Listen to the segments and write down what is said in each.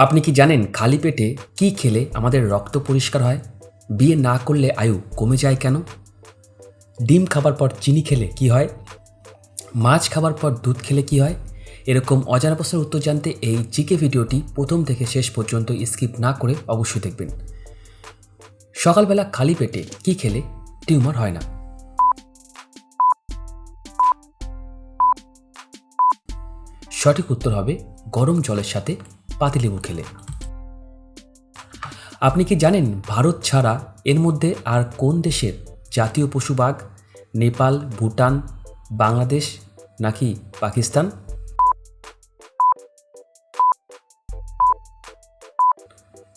আপনি কি জানেন খালি পেটে কি খেলে আমাদের রক্ত পরিষ্কার হয়? বিয়ে না করলে আয়ু কমে যায় কেন? ডিম খাবার পর চিনি খেলে কি হয়? মাছ খাবার পর দুধ খেলে কি হয়? এরকম অজানা প্রশ্নের উত্তর জানতে এই জিকে ভিডিওটি প্রথম থেকে শেষ পর্যন্ত স্কিপ না করে অবশ্যই দেখবেন। সকালবেলা খালি পেটে কি খেলে টিউমার হয় না। সঠিক উত্তর হবে গরম জলের সাথে পাতিলেবু খেলে। আপনি কি জানেন ভারত ছাড়া এর মধ্যে আর কোন দেশের জাতীয় পশু বাঘ নেপাল, ভুটান, বাংলাদেশ নাকি পাকিস্তান?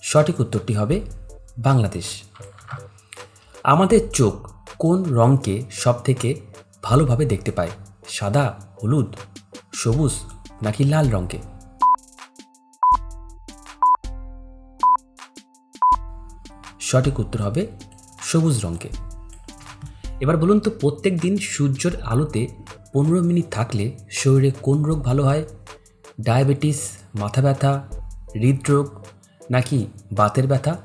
সঠিক উত্তরটি হবে বাংলাদেশ। আমাদের চোখ কোন রঙকে সবথেকে ভালোভাবে দেখতে পায়? সাদা, হলুদ, সবুজ নাকি লাল রঙকে সঠিক উত্তর হবে সবুজ রঙকে। এবার বলুন তো, প্রত্যেক দিন সূর্যের আলোতে পনেরো মিনিট থাকলে শরীরে কোন রোগ ভালো হয়? ডায়াবেটিস, মাথা ব্যথা, হৃদরোগ নাকি বাতের ব্যথা?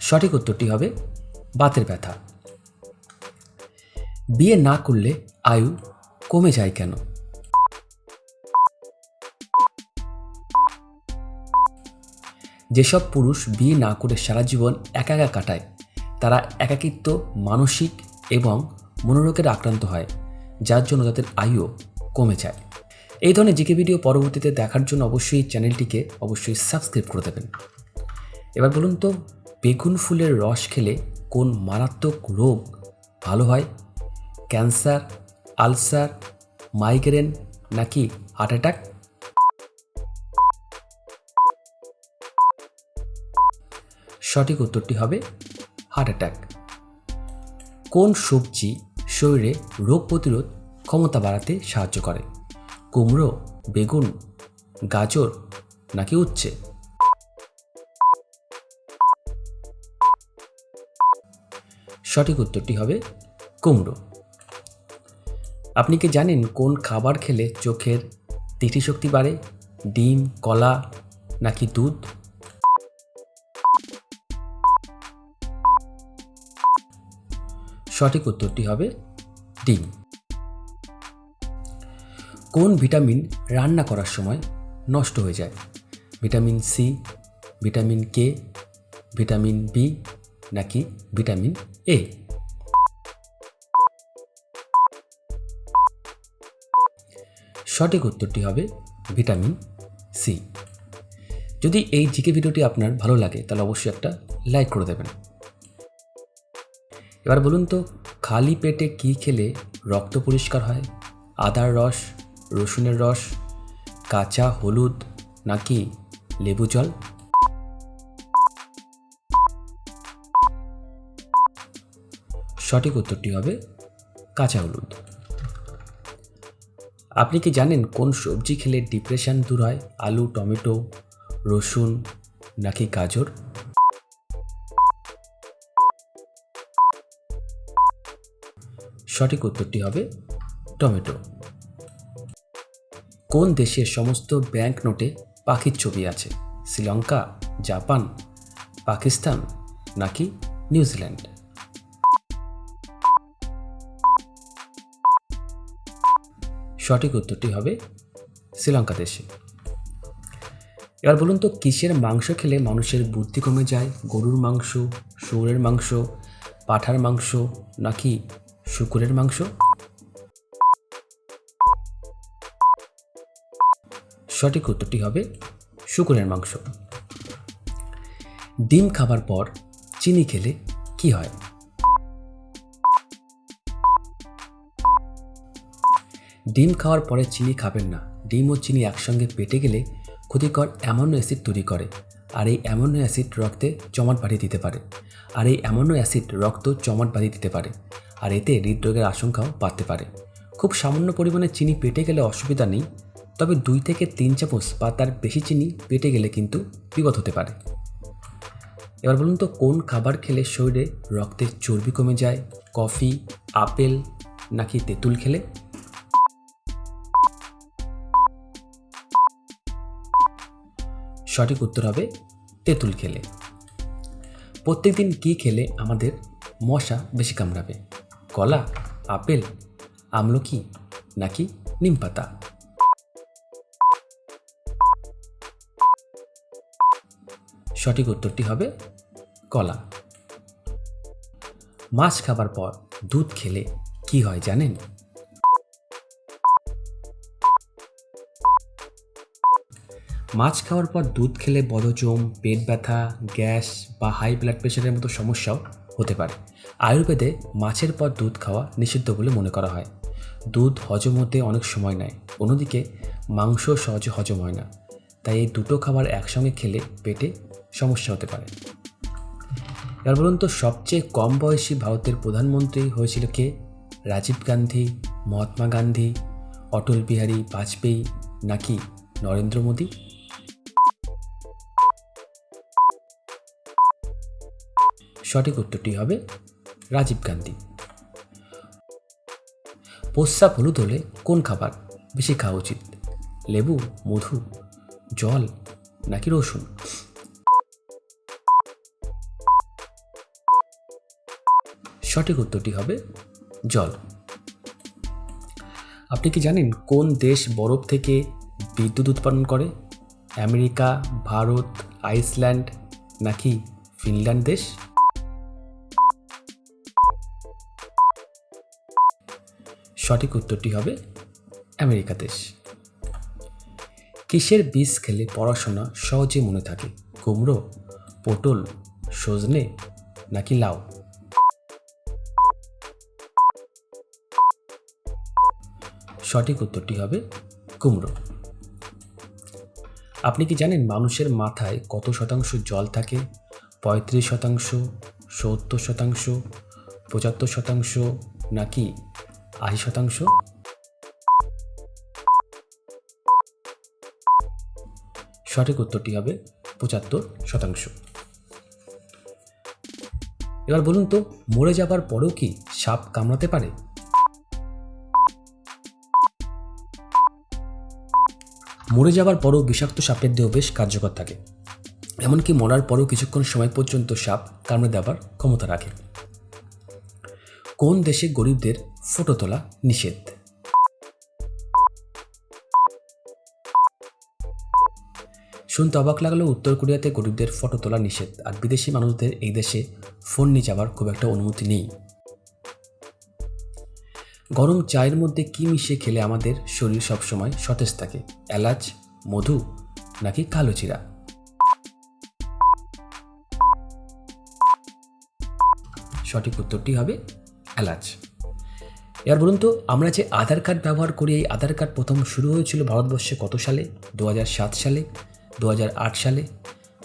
সঠিক উত্তরটি হবে বাতের ব্যথা। বিয়ে না করলে আয়ু কমে যায় কেন? যেসব পুরুষ বিয়ে না করে সারা জীবন একা একা কাটায়, তারা একাকিত্ব, মানসিক এবং মনোরোগের আক্রান্ত হয়, যার জন্য তাদের আয়ুও কমে যায়। এই ধরনের জিকে ভিডিও পরবর্তীতে দেখার জন্য অবশ্যই চ্যানেলটিকে অবশ্যই সাবস্ক্রাইব করে দেবেন। এবার বলুন তো, বেগুন ফুলের রস খেলে কোন মারাত্মক রোগ ভালো হয়? ক্যান্সার, আলসার, মাইগ্রেন নাকি হার্ট অ্যাটাক? সঠিক উত্তরটি হবে হার্ট অ্যাটাক কোন সবজি শরীরে রোগ প্রতিরোধ ক্ষমতা বাড়াতে সাহায্য করে? কুমড়ো, বেগুন, গাজর নাকি উচ্ছে? সঠিক উত্তরটি হবে কুমড়ো। আপনি কি জানেন কোন খাবার খেলে চোখের দৃষ্টিশক্তি বাড়ে? ডিম, কলা নাকি দুধ? সঠিক উত্তরটি হবে ডিম। কোন ভিটামিন রান্না করার সময় নষ্ট হয়ে যায়? Vitamin C vitamin K vitamin B নাকি ভিটামিন এ সঠিক উত্তরটি হবে ভিটামিন সি যদি এই জিকে ভিডিওটি আপনার ভালো লাগে, তাহলে অবশ্যই একটা লাইক করে দেবেন। এবার বলুন তো, খালি পেটে কি খেলে রক্ত পরিষ্কার হয়? আদার রস, রসুনের রস, কাঁচা, হলুদ, নাকি লেবু জল? সঠিক উত্তরটি হবে কাঁচা হলুদ। আপনি কি জানেন কোন সবজি খেলে ডিপ্রেশন দূর হয়? আলু, টমেটো, রসুন, নাকি গাজর? সঠিক উত্তরটি হবে টমেটো। কোন দেশের সমস্ত ব্যাংক নোটে পাখির ছবি আছে? শ্রীলঙ্কা, জাপান, পাকিস্তান নাকি নিউজিল্যান্ড? সঠিক উত্তরটি হবে শ্রীলঙ্কা দেশে। এবার বলুন তো, কিসের মাংস খেলে মানুষের বুদ্ধি কমে যায়? গরুর মাংস, শুয়োরের মাংস, পাঠার মাংস নাকি শুকুরের মাংস। সঠিক উত্তরটি হবে শুকুরের মাংস। ডিম খাবার পর চিনি খেলে কি হয়? ডিম খাওয়ার পরে চিনি খাবেন না। ডিম ও চিনি একসঙ্গে পেটে গেলে ক্ষতিকর অ্যামোনো অ্যাসিড তৈরি করে, আর এই অ্যামোনো অ্যাসিড রক্তে জমাট বাড়িয়ে দিতে পারে। আর এই অ্যামোনো অ্যাসিড রক্ত জমাট বাঁধিয়ে দিতে পারে। আর এতে হৃদরোগের আশঙ্কাও বাড়তে পারে। খুব সামান্য পরিমাণে চিনি পেটে গেলে অসুবিধা নেই, তবে দুই থেকে তিন চামচ বা তার বেশি চিনি পেটে গেলে কিন্তু বিপদ হতে পারে। এবার বলুন তো, কোন খাবার খেলে শরীরে রক্তের চর্বি কমে যায়? কফি, আপেল নাকি তেঁতুল খেলে? সঠিক উত্তর হবে, তেঁতুল খেলে। প্রত্যেকদিন কী খেলে আমাদের মশা বেশি কামড়াবে? কলা, আপেল, আমলকি নাকি নিম পাতা? সঠিক উত্তরটি হবে কলা। মাছ খাবার পর দুধ খেলে কি হয় জানেন? মাছ খাওয়ার পর দুধ খেলে বদহজম পেট ব্যথা, গ্যাস বা হাই ব্লাড প্রেশারের মতো সমস্যাও হতে পারে। আয়ুর্বেদে মাছের পর দুধ খাওয়া নিষিদ্ধ বলে মনে করা হয়। দুধ হজম হতে অনেক সময় নেয়, অন্যদিকে মাংস সহজে হজম হয় না। তাই এই দুটো খাবার একসঙ্গে খেলে পেটে সমস্যা হতে পারে। এবার বলুন তো, সবচেয়ে কম বয়সী ভারতের প্রধানমন্ত্রী হয়েছিল কে? রাজীব গান্ধী, মহাত্মা গান্ধী, অটল বিহারী বাজপেয়ী নাকি নরেন্দ্র মোদী? সঠিক উত্তরটি হবে রাজীব গান্ধী। প্রস্রাব হলুদ হলে কোন খাবার বেশি খাওয়া উচিত? লেবু, মধু, জল নাকি রসুন? সঠিক উত্তরটি হবে জল। আপনি কি জানেন কোন দেশ বরফ থেকে বিদ্যুৎ উৎপাদন করে? আমেরিকা, ভারত, আইসল্যান্ড নাকি ফিনল্যান্ড দেশ? সঠিক উত্তরটি হবে আমেরিকা দেশ। কিসের বীজ খেলে পড়াশোনা সহজে মনে থাকে? কুমড়ো, পটল, সজনে নাকি লাউ? সঠিক উত্তরটি হবে কুমড়ো। আপনি কি জানেন মানুষের মাথায় কত শতাংশ জল থাকে? পঁয়ত্রিশ শতাংশ, সত্তর শতাংশ, পঁচাত্তর শতাংশ নাকি আশি শতাংশ। সঠিক উত্তরটি হবে পঁচাত্তর শতাংশ। এবার বলুন তো, মরে যাবার পরেও কি সাপ কামড়াতে পারে? মরে যাবার পরও বিষাক্ত সাপের দেহ বেশ কার্যকর থাকে। এমনকি মরার পরও কিছুক্ষণ সময় পর্যন্ত সাপ কামড়ে দেওয়ার ক্ষমতা রাখে। কোন দেশে গরিবদের ফটো তোলা নিষেধ। শুনতে অবাক লাগলেও উত্তর কোরিয়াতে গরিবদের ফটো তোলা নিষেধ, আর বিদেশি মানুষদের এই দেশে ফোন নিয়ে যাওয়ার খুব একটা অনুমতি নেই। গরম চায়ের মধ্যে কি মিশিয়ে খেলে আমাদের শরীর সবসময় সতেজ থাকে? এলাচ, মধু, নাকি কালো চিরা সঠিক উত্তরটি হবে এলাচ। এবার বলুন তো, আমরা যে আধার কার্ড ব্যবহার করি, এই আধার কার্ড প্রথম শুরু হয়েছিল ভারতবর্ষে কত সালে? দু হাজার সাত সালে দু হাজার আট সালে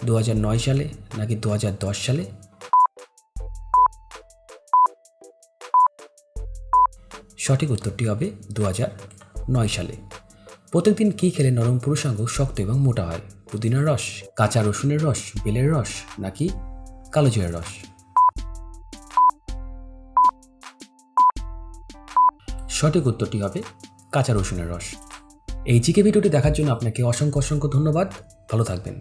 দু হাজার নয় সালে, নাকি দু হাজার দশ সালে? সঠিক উত্তরটি হবে দু সালে। প্রত্যেকদিন কী খেলে নরম পুরুষাঙ্গ শক্ত এবং মোটা হয়? পুদিনার রস, কাঁচা রসুনের রস, বেলের রস, নাকি কালো জিরার রস? সঠিক উত্তরটি হবে কাঁচা রসুনের রস। এই জিকে ভিডিওটি দেখার জন্য আপনাকে অসংখ্য অসংখ্য ধন্যবাদ। ভালো থাকবেন।